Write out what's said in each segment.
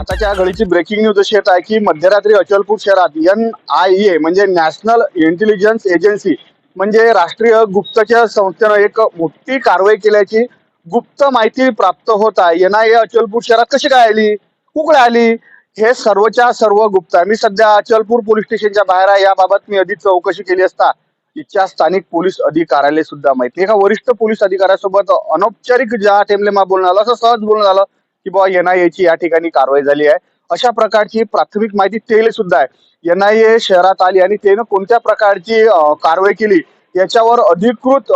आताच्या घडीची breaking news अशी येत आहे की मध्यरात्री अचलपूर शहरात एन आय ए म्हणजे नॅशनल इंटेलिजन्स एजन्सी म्हणजे राष्ट्रीय गुप्तचर संस्थेनं एक मोठी कारवाई केल्याची गुप्त माहिती प्राप्त होत आहे. एन आय ए अचलपूर शहरात कशी काय आली? कुकडे आली? हे सर्वच्या सर्व गुप्त आहे. मी सध्या अचलपूर पोलीस स्टेशनच्या बाहेर आहे. याबाबत मी अधिक चौकशी केली असता इथच्या स्थानिक पोलीस अधिकाऱ्याला सुद्धा माहिती एका वरिष्ठ पोलीस अधिकाऱ्यासोबत अनौपचारिक ज्या टेमले मा बोलणं आलं असं सहज बोलणं झालं. की बाबा एनआयएची या ठिकाणी कारवाई झाली आहे. अशा प्रकारची प्राथमिक माहिती तेले सुद्धा आहे. एनआयए शहरात आली आणि त्यानं कोणत्या प्रकारची कारवाई केली याच्यावर अधिकृत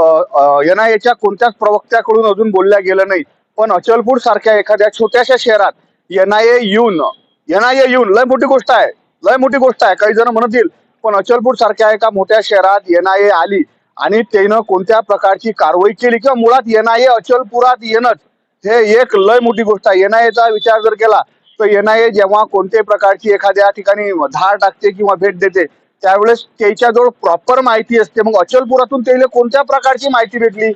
एनआयएच्या कोणत्याच प्रवक्त्याकडून अजून बोलल्या गेलं नाही पण अचलपूर सारख्या एखाद्या छोट्याशा शहरात एनआयए येऊन एनआयए येऊन लय मोठी गोष्ट आहे. लय मोठी गोष्ट आहे. काही जण म्हणतील पण अचलपूर सारख्या एका मोठ्या शहरात एनआयए आली आणि त्यानं कोणत्या प्रकारची कारवाई केली किंवा मुळात एनआयए अचलपुरात येणंच हे एक लय मोठी गोष्ट आहे. एनआयएचा विचार जर केला तर एनआयए जेव्हा कोणत्याही प्रकारची एखाद्या ठिकाणी धाड टाकते किंवा भेट देते त्यावेळेस त्याच्याजवळ प्रॉपर माहिती असते. मग अचलपुरातून त्याला कोणत्या प्रकारची माहिती भेटली?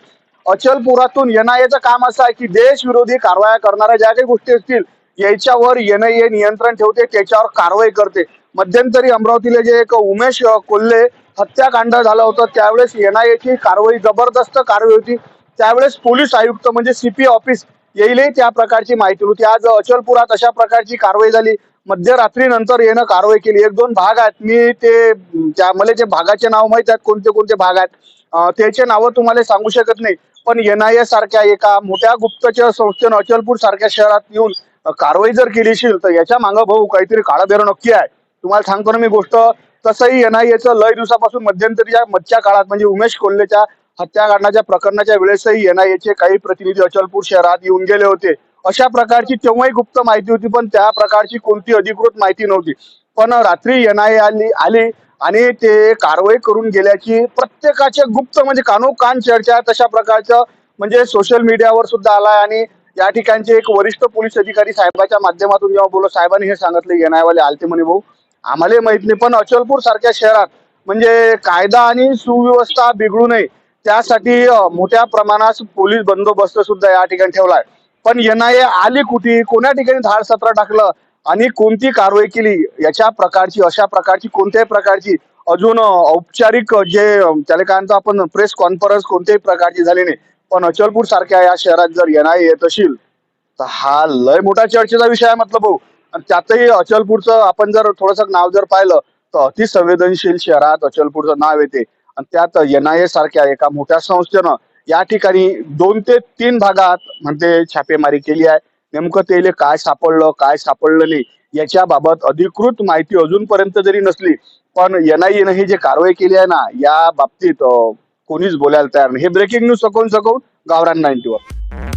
अचलपुरातून एनआयएचं काम असं आहे की देशविरोधी कारवाया करणाऱ्या ज्या काही गोष्टी असतील याच्यावर एनआयए नियंत्रण ठेवते त्याच्यावर कारवाई करते. मध्यंतरी अमरावतीला जे एक उमेश कोल्हे हत्याकांड झालं होतं त्यावेळेस एनआयएची कारवाई जबरदस्त कारवाई होती. त्यावेळेस पोलीस आयुक्त म्हणजे सीपी ऑफिस येईलही त्या प्रकारची माहिती होती. आज अचलपुरात अशा प्रकारची कारवाई झाली. मध्यरात्रीनंतर येणं कारवाई केली. एक दोन भाग आहेत. मी ते त्या मला जे भागाचे नाव माहीत आहेत कोणते कोणते भाग आहेत त्याचे नावं तुम्हाला सांगू शकत नाही. पण एनआयए सारख्या एका मोठ्या गुप्तचर संस्थेनं अचलपूर सारख्या शहरात येऊन कारवाई जर केली असेल तर याच्या मागं भाऊ काहीतरी काळाबेर नक्की आहे. तुम्हाला सांगतो ना मी गोष्ट. तसंही एनआयएचं लय दिवसापासून मध्यंतरीच्या मधच्या काळात म्हणजे उमेश कोल्हेच्या हत्याकांडाच्या प्रकरणाच्या वेळेसही एनआयएचे काही प्रतिनिधी अचलपूर शहरात येऊन गेले होते. अशा प्रकारची तेव्हाही गुप्त माहिती होती पण त्या प्रकारची कोणती अधिकृत माहिती नव्हती. पण रात्री एनआयए आली आली आणि ते कारवाई करून गेल्याची प्रत्येकाच्या गुप्त म्हणजे कानोकान चर्चा तशा प्रकारचं म्हणजे सोशल मीडियावर सुद्धा आलाय आणि या ठिकाणचे एक वरिष्ठ पोलीस अधिकारी साहेबाच्या माध्यमातून जेव्हा बोललो साहेबांनी हे सांगितले येणायवाले आलते म्हणे भाऊ आम्हाला माहीत नाही पण अचलपूर सारख्या शहरात म्हणजे कायदा आणि सुव्यवस्था बिघडू नये त्यासाठी मोठ्या प्रमाणात पोलीस बंदोबस्त सुद्धा या ठिकाणी ठेवलाय. पण एनआयए आली कुठे कोण्या ठिकाणी धाड सत्र टाकलं आणि कोणती कारवाई केली याच्या प्रकारची अशा प्रकारची कोणत्याही प्रकारची अजून औपचारिक जे त्याला काय म्हणतो आपण प्रेस कॉन्फरन्स कोणत्याही प्रकारची झाली नाही. पण अचलपूर सारख्या या शहरात जर एनआयए येत असेल तर हा लय मोठा चर्चेचा विषय आहे मतलब भाऊ. आणि त्यातही अचलपूरचं आपण जर थोडस नाव जर पाहिलं तर अतिसंवेदनशील शहरात अचलपूरचं नाव येते. आणि त्यात एनआयए सारख्या एका मोठ्या संस्थेनं या ठिकाणी दोन ते तीन भागात म्हणजे छापेमारी केली आहे. नेमकं त्याला काय सापडलं काय सापडलं नाही याच्या बाबत अधिकृत माहिती अजूनपर्यंत जरी नसली पण एनआयएनं ही जे कारवाई केली आहे ना या बाबतीत कोणीच बोलायला तयार नाही. हे ब्रेकिंग न्यूज सकवून सकवून गावरान नाईन्टीवर.